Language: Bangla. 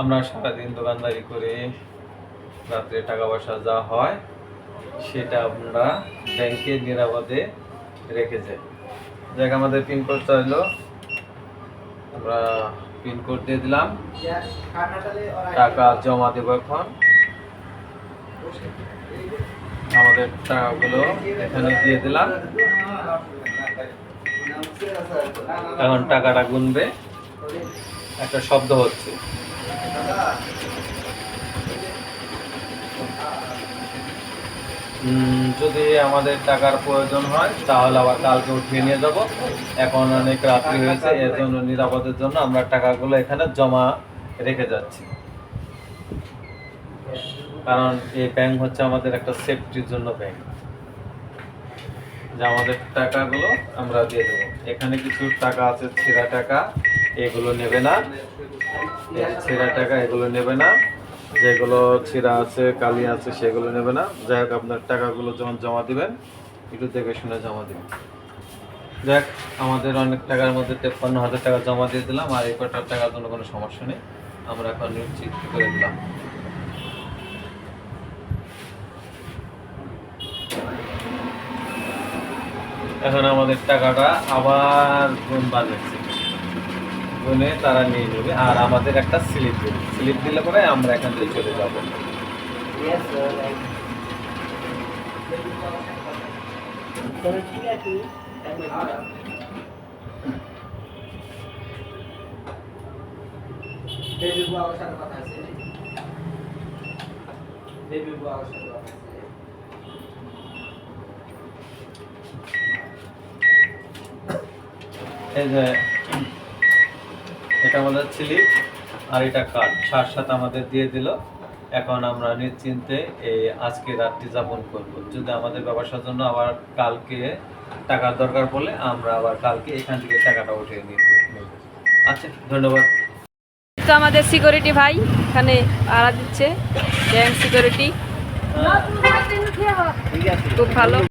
আমরা সারাদিন দোকানদারি করে রাত্রে টাকা পয়সা যা হয়, সেটা আমরা ব্যাংকে নিরাপদে রেখে যাই। দেখ, আমাদের পিনকোডটা হলো, আমরা পিনকোড দিয়ে দিলাম। টাকা জমা দেবো এখন। আমাদের টাকাগুলো এখানে দিয়ে দিলাম। এখন টাকাটা গুনবে। একটা শব্দ হচ্ছে। যদি আমাদের টাকার প্রয়োজন হয়, তাহলে আবার কালকে উঠিয়ে নিয়ে যাব। এখন অনেক রাত্রি হয়েছে, এর জন্য নিরাপদের জন্য আমরা টাকাগুলো এখানে জমা রেখে যাচ্ছি। কারণ এই ব্যাংক হচ্ছে আমাদের একটা সেফটির জন্য ব্যাংক। যে আমাদের টাকাগুলো আমরা দিয়ে দেবো। এখানে কিছু টাকা আছে, ছেঁড়া টাকা। এগুলো নেবে না। ছেঁড়া টাকা এগুলো নেবে না। যেগুলো ছেঁড়া আছে, কালি আছে, সেগুলো নেবে না। যাই হোক, আপনার টাকাগুলো যখন জমা দিবেন, একটু দেখে শুনে জমা দিবেন। যাক, আমাদের অনেক টাকার মধ্যে তেপ্পান্ন হাজার টাকা জমা দিয়ে দিলাম, আর এই কটার টাকার জন্য কোনো সমস্যা নেই। আমরা এখন নিশ্চিত করে দিলাম। এখন আমাদের টাকাটা আবার গুণ বাজেছে। গুনে তারা নিয়ে নেবে। আর আমাদের একটা স্লিপ দেবে। স্লিপ দিলে পরে আমরা এখান থেকে চলে যাব। এই যে এটা আমাদের স্লিপ আর এটা কার্ড সার সাথে আমাদের দিয়ে দিল। এখন আমরা নিশ্চিন্তে এই আজকে রাত্রি যাপন করব। যদি আমাদের ব্যবসার জন্য আবার কালকে টাকার দরকার পড়লে আমরা আবার কালকে এখান থেকে টাকাটা উঠিয়ে নিয়ে আচ্ছা ধন্যবাদ। তো আমাদের সিকিউরিটি ভাই এখানে আড়া দিচ্ছে। ব্যাংক সিকিউরিটি খুব ভালো।